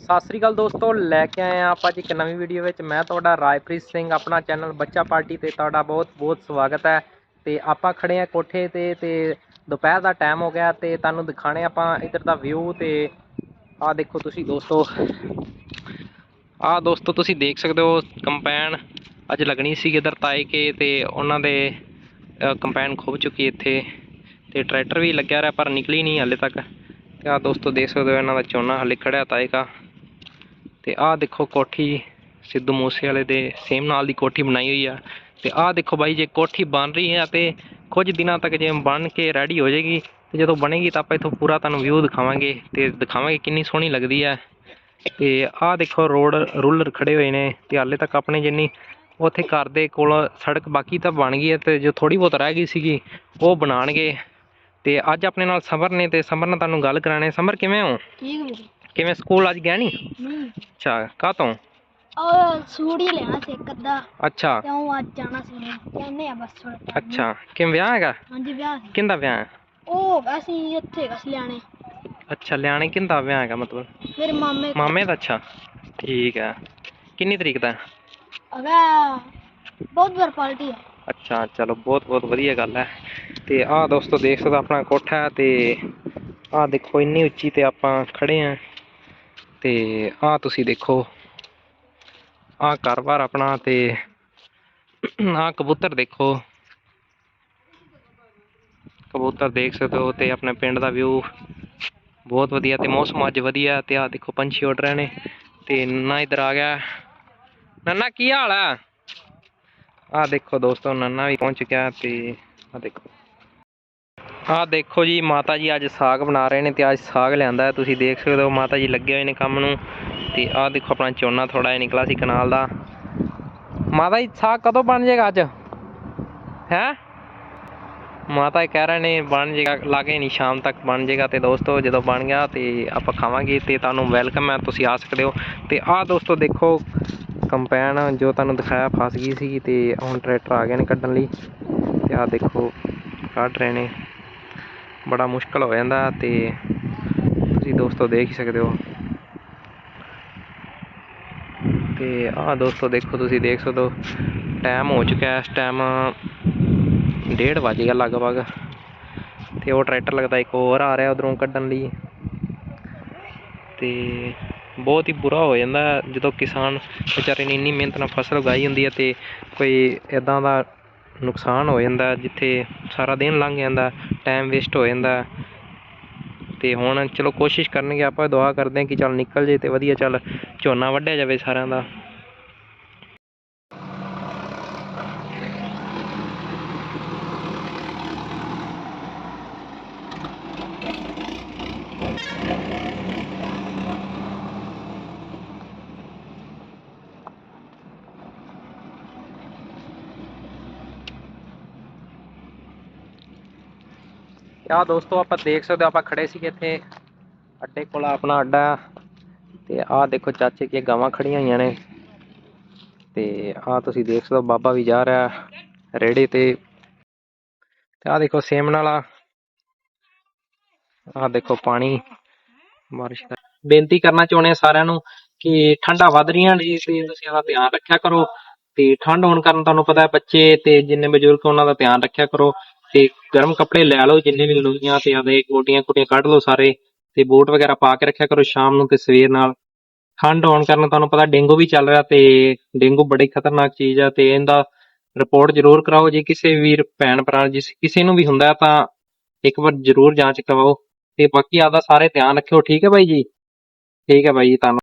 ਸਤਿ ਸ੍ਰੀ ਅਕਾਲ ਦੋਸਤੋ, ਲੈ ਕੇ ਆਏ ਆ ਆਪਾਂ ਅੱਜ ਇੱਕ ਨਵੀਂ ਵੀਡੀਓ ਵਿੱਚ। ਮੈਂ ਤੁਹਾਡਾ ਰਾਜਪ੍ਰੀਤ ਸਿੰਘ, ਆਪਣਾ ਚੈਨਲ ਬੱਚਾ ਪਾਰਟੀ ਤੇ ਤੁਹਾਡਾ ਬਹੁਤ ਬਹੁਤ ਸਵਾਗਤ ਹੈ। ਤੇ ਆਪਾਂ ਖੜੇ ਆ ਕੋਠੇ ਤੇ ਤੇ ਦੁਪਹਿਰ ਦਾ ਟਾਈਮ ਹੋ ਗਿਆ ਤੇ ਤੁਹਾਨੂੰ ਦਿਖਾਣੇ ਆਪਾਂ ਇੱਧਰ ਦਾ ਵਿਊ ਤੇ ਆਹ ਦੇਖੋ ਤੁਸੀਂ ਦੋਸਤੋ। ਆਹ ਦੋਸਤੋ, ਤੁਸੀਂ ਦੇਖ ਸਕਦੇ ਹੋ ਕੰਪੈਨ ਅੱਜ ਲੱਗਣੀ ਸੀ ਇੱਧਰ ਤਾਏ ਕੇ ਤੇ ਉਹਨਾਂ ਦੇ ਕੰਪੈਨ ਖੁੱਭ ਚੁੱਕੀ ਇੱਥੇ। ਤੇ ਟਰੈਕਟਰ ਵੀ ਲੱਗਿਆ ਰਿਹਾ ਪਰ ਨਿਕਲੀ ਨਹੀਂ ਹਾਲੇ ਤੱਕ। ਤੇ ਆਹ ਦੋਸਤੋ ਦੇਖ ਸਕਦੇ ਹੋ ਇਹਨਾਂ ਦਾ ਝੋਨਾ ਹਾਲੇ ਖੜਿਆ ਤਾਏ ਕਾ। ਤੇ ਆਹ ਦੇਖੋ ਕੋਠੀ ਸਿੱਧੂ ਮੂਸੇ ਵਾਲੇ ਦੇ ਸੇਮ ਨਾਲ ਦੀ ਕੋਠੀ ਬਣਾਈ ਹੋਈ ਆ। ਤੇ ਆਹ ਦੇਖੋ ਬਾਈ, ਜੇ ਕੋਠੀ ਬਣ ਰਹੀ ਹੈ ਤੇ ਕੁਝ ਦਿਨਾਂ ਤੱਕ ਜੇ ਬਣ ਕੇ ਰੈਡੀ ਹੋ ਜਾਏਗੀ, ਤੇ ਜਦੋਂ ਬਣੇਗੀ ਤਾਂ ਆਪਾਂ ਇਥੋਂ ਪੂਰਾ ਤੁਹਾਨੂੰ ਵਿਊ ਦਿਖਾਵਾਂਗੇ ਤੇ ਦਿਖਾਵਾਂਗੇ ਕਿੰਨੀ ਸੋਹਣੀ ਲੱਗਦੀ ਹੈ ਤੇ ਆਹ ਦੇਖੋ ਰੋਡ ਰੂਲਰ ਖੜੇ ਹੋਏ ਨੇ ਤੇ ਹਾਲੇ ਤੱਕ ਆਪਣੇ ਜਿੰਨੀ ਉੱਥੇ ਘਰ ਦੇ ਕੋਲ ਸੜਕ ਬਾਕੀ ਤਾਂ ਬਣ ਗਈ ਹੈ ਤੇ ਜੋ ਥੋੜੀ ਬਹੁਤ ਰਹਿ ਗਈ ਸੀਗੀ, ਉਹ ਬਣਾਣਗੇ ਤੇ ਅੱਜ ਆਪਣੇ ਨਾਲ ਸਮਰ ਨੇ ਤੇ ਸਮਰ ਨਾਲ ਤੁਹਾਨੂੰ ਗੱਲ ਕਰਾਣੇ ਸਮਰ ਕਿਵੇਂ ਹੋ? ਠੀਕ ਕਿਵੇਂ ਸਕੂਲ ਅੱਜ ਗਿਆ ਨਹੀਂ ਨਹੀਂ ਅੱਛਾ ਕਾਹਤੋਂ ਉਹ ਸੂਟ ਹੀ ਲੈਣਾ ਸੀ ਇੱਕ ਅੱਧਾ। ਅੱਛਾ। ਤੇ ਉਹ ਅੱਜ ਜਾਣਾ ਸੀ ਕਹਿੰਦੇ ਆ ਬਸ ਥੋੜਾ ਅੱਛਾ। ਕਿਵੇਂ ਵਿਆਹ ਹੈਗਾ? ਹਾਂਜੀ ਵਿਆਹ ਸੀ। ਕਿੰਦਾ ਵਿਆਹ ਹੈ? ਉਹ ਅਸੀਂ ਇੱਥੇ ਕਸ ਲਿਆਣੇ। ਅੱਛਾ ਲਿਆਣੇ ਕਿੰਦਾ ਵਿਆਹ ਹੈਗਾ ਮਤਲਬ? ਮੇਰੇ ਮਾਮੇ ਮਾਮੇ ਦਾ ਅੱਛਾ। ਠੀਕ ਹੈ। ਕਿੰਨੀ ਤਰੀਕ ਦਾ? ਅਗਾ ਬਹੁਤ ਵਾਰ ਪਾਰਟੀ ਹੈ। ਅੱਛਾ ਚਲੋ ਬਹੁਤ ਬਹੁਤ ਵਧੀਆ ਗੱਲ ਹੈ। ਤੇ ਆਹ ਦੋਸਤੋ ਦੇਖ ਸਕਦੇ ਆਪਣਾ ਕੋਠਾ ਤੇ ਆਹ ਦੇਖੋ ਇੰਨੀ ਉੱਚੀ ਤੇ ਆਪਾਂ ਖੜੇ ਆਂ ਤੇ ਆਹ ਤੁਸੀਂ ਦੇਖੋ, ਆਹ ਘਰ-ਬਾਰ ਆਪਣਾ ਤੇ ਆਹ ਕਬੂਤਰ ਦੇਖੋ। ਕਬੂਤਰ ਦੇਖ ਸਕਦੇ ਹੋ ਤੇ ਆਪਣੇ ਪਿੰਡ ਦਾ ਵਿਊ ਬਹੁਤ ਵਧੀਆ ਤੇ ਮੌਸਮ ਅੱਜ ਵਧੀਆ ਤੇ ਆਹ ਦੇਖੋ ਪੰਛੀ ਉੱਡ ਰਹੇ ਨੇ ਤੇ ਨੰਨਾ ਇੱਧਰ ਆ ਗਿਆ। ਨੰਨਾ, ਕੀ ਹਾਲ ਆ? ਆਹ ਦੇਖੋ ਦੋਸਤੋ, ਨੰਨਾ ਵੀ ਪਹੁੰਚ ਗਿਆ ਤੇ ਆਹ ਦੇਖੋ। ਆਹ ਦੇਖੋ ਜੀ, ਮਾਤਾ ਜੀ ਅੱਜ ਸਾਗ ਬਣਾ ਰਹੇ ਨੇ ਤੇ ਅੱਜ ਸਾਗ ਲਿਆਂਦਾ ਹੈ। ਤੁਸੀਂ ਦੇਖ ਸਕਦੇ ਹੋ, ਮਾਤਾ ਜੀ ਲੱਗੇ ਹੋਏ ਨੇ ਕੰਮ ਨੂੰ। ਤੇ ਆਹ ਦੇਖੋ ਆਪਣਾ ਝੋਨਾ ਥੋੜਾ ਜਿਹਾ ਨਿਕਲਾ ਸੀ ਕਨਾਲ ਦਾ। ਮਾਤਾ ਜੀ, ਸਾਗ ਕਦੋਂ ਬਣ ਜਾਏਗਾ ਅੱਜ? ਹੈ? ਮਾਤਾ ਇਹ ਕਹਿ ਰਹੇ ਨੇ, ਬਣ ਜਾਏਗਾ, ਲਾਗੇ ਨਹੀਂ, ਸ਼ਾਮ ਤੱਕ ਬਣ ਜਾਏਗਾ। ਤੇ ਦੋਸਤੋ, ਜਦੋਂ ਬਣ ਗਿਆ ਤੇ ਆਪਾਂ ਖਾਵਾਂਗੇ ਤੇ ਤੁਹਾਨੂੰ ਵੈਲਕਮ ਹੈ, ਤੁਸੀਂ ਆ ਸਕਦੇ ਹੋ। ਤੇ ਆਹ ਦੋਸਤੋ, ਦੇਖੋ, ਕੰਪੈਨ ਜੋ ਤੁਹਾਨੂੰ ਦਿਖਾਇਆ, ਫਸ ਗਈ ਸੀ ਤੇ ਹੁਣ ਟਰੈਕਟਰ ਆ ਗਏ ਨੇ ਕੱਢਣ ਲਈ। ਤੇ ਆਹ ਦੇਖੋ, ਕੱਢ ਰਹੇ ਨੇ। ਬੜਾ ਮੁਸ਼ਕਲ ਹੋ ਜਾਂਦਾ ਤੇ ਤੁਸੀਂ ਦੋਸਤੋ ਦੇਖ ਹੀ ਸਕਦੇ ਹੋ। ਤੇ ਆਹ ਦੋਸਤੋ ਦੇਖੋ ਤੁਸੀਂ ਦੇਖ ਸਕਦੇ ਹੋ ਟਾਈਮ ਹੋ ਚੁੱਕਾ ਇਸ ਟਾਈਮ ਡੇਢ ਵੱਜ ਗਿਆ ਲਗਭਗ ਤੇ ਉਹ ਟਰੈਕਟਰ ਲੱਗਦਾ ਇੱਕ ਹੋਰ ਆ ਰਿਹਾ ਉਧਰੋਂ ਕੱਢਣ ਲਈ। ਤੇ ਬਹੁਤ ਹੀ ਬੁਰਾ ਹੋ ਜਾਂਦਾ ਜਦੋਂ ਕਿਸਾਨ ਵਿਚਾਰੇ ਨੇ ਇੰਨੀ ਮਿਹਨਤ ਨਾਲ ਫਸਲ ਉਗਾਈ ਹੁੰਦੀ ਹੈ ਤੇ ਕੋਈ ਇਦਾਂ ਦਾ ਨੁਕਸਾਨ ਹੋ ਜਾਂਦਾ, ਜਿੱਥੇ ਸਾਰਾ ਦਿਨ ਲੰਘ ਜਾਂਦਾ ਟਾਈਮ ਵੇਸਟ ਹੋ ਜਾਂਦਾ। ਤੇ ਹੁਣ ਚਲੋ ਕੋਸ਼ਿਸ਼ ਕਰਨਗੇ ਆਪਾਂ, ਦੁਆ ਕਰਦੇ ਹਾਂ ਕਿ ਚੱਲ ਨਿਕਲ ਜੇ ਤੇ ਵਧੀਆ ਚੱਲ ਝੋਨਾ ਵੱਢਿਆ ਜਾਵੇ ਸਾਰਿਆਂ ਦਾ। ਆ ਦੋਸਤੋ ਆਪਾਂ ਦੇਖ ਸਕਦੇ ਹੋ, ਆਪਾਂ ਖੜੇ ਸੀਗੇ ਇੱਥੇ ਅੱਡੇ ਕੋਲ, ਆਪਣਾ ਅੱਡਾ। ਤੇ ਆਹ ਦੇਖੋ ਚਾਚੇ ਕੀ ਗਾਵਾਂ ਖੜੀਆਂ ਹੋਈਆਂ ਨੇ। ਤੇ ਆਹ ਤੁਸੀਂ ਦੇਖ ਸਕਦੇ ਹੋ, ਬਾਬਾ ਵੀ ਜਾ ਰਿਹਾ ਰੇੜੇ ਤੇ। ਤੇ ਆਹ ਦੇਖੋ ਸੇਮਣ ਵਾਲਾ। ਆਹ ਦੇਖੋ ਪਾਣੀ। ਬਾਰਿਸ਼ ਦਾ। ਬੇਨਤੀ ਕਰਨਾ ਚਾਹੁੰਦੇ ਹਾਂ ਸਾਰਿਆਂ ਨੂੰ ਕਿ ਠੰਡਾ ਵੱਧ ਰਹੀਆਂ ਨੇ ਤੇ ਤੁਸੀਂ ਇਹਦਾ ਧਿਆਨ ਰੱਖਿਆ ਕਰੋ। ਤੇ ਠੰਡ ਹੋਣ ਕਾਰਨ ਤੁਹਾਨੂੰ ਪਤਾ ਹੈ ਬੱਚੇ ਤੇ ਜਿੰਨੇ ਬਜ਼ੁਰਗ ਉਹਨਾਂ ਦਾ ਧਿਆਨ ਰੱਖਿਆ ਕਰੋ। ਤੇ ਗਰਮ ਕੱਪੜੇ ਲੈ ਲਓ ਜਿੰਨੇ ਵੀ ਲੋਈਆਂ ਤੇ ਆਦੇ ਗੋਟੀਆਂ ਕੁਟੀਆਂ ਕੱਢ ਲਓ ਸਾਰੇ ਤੇ ਬੂਟ ਵਗੈਰਾ ਪਾ ਕੇ ਰੱਖਿਆ ਕਰੋ ਸ਼ਾਮ ਨੂੰ ਤੇ ਸਵੇਰ ਨਾਲ। ਠੰਡ ਆਉਣ ਕਾਰਨ ਤੁਹਾਨੂੰ ਪਤਾ ਡੇਂਗੂ ਵੀ ਚੱਲ ਰਿਹਾ ਤੇ ਡੇਂਗੂ ਬੜੀ ਖਤਰਨਾਕ ਚੀਜ਼ ਆ ਤੇ ਇਹਦਾ ਰਿਪੋਰਟ ਜ਼ਰੂਰ ਕਰਾਓ। ਜੇ ਕਿਸੇ ਵੀਰ, ਭੈਣ, ਭਰਾ, ਜਿਸ ਕਿਸੇ ਨੂੰ ਵੀ ਹੁੰਦਾ ਤਾਂ ਇੱਕ ਵਾਰ ਜ਼ਰੂਰ ਜਾਂਚ ਕਰਵਾਓ ਤੇ ਬਾਕੀ ਆਦਾ ਸਾਰੇ ਧਿਆਨ ਰੱਖਿਓ। ਠੀਕ ਹੈ ਬਾਈ ਜੀ? ਠੀਕ ਹੈ ਬਾਈ ਜੀ, ਧੰਨਵਾਦ।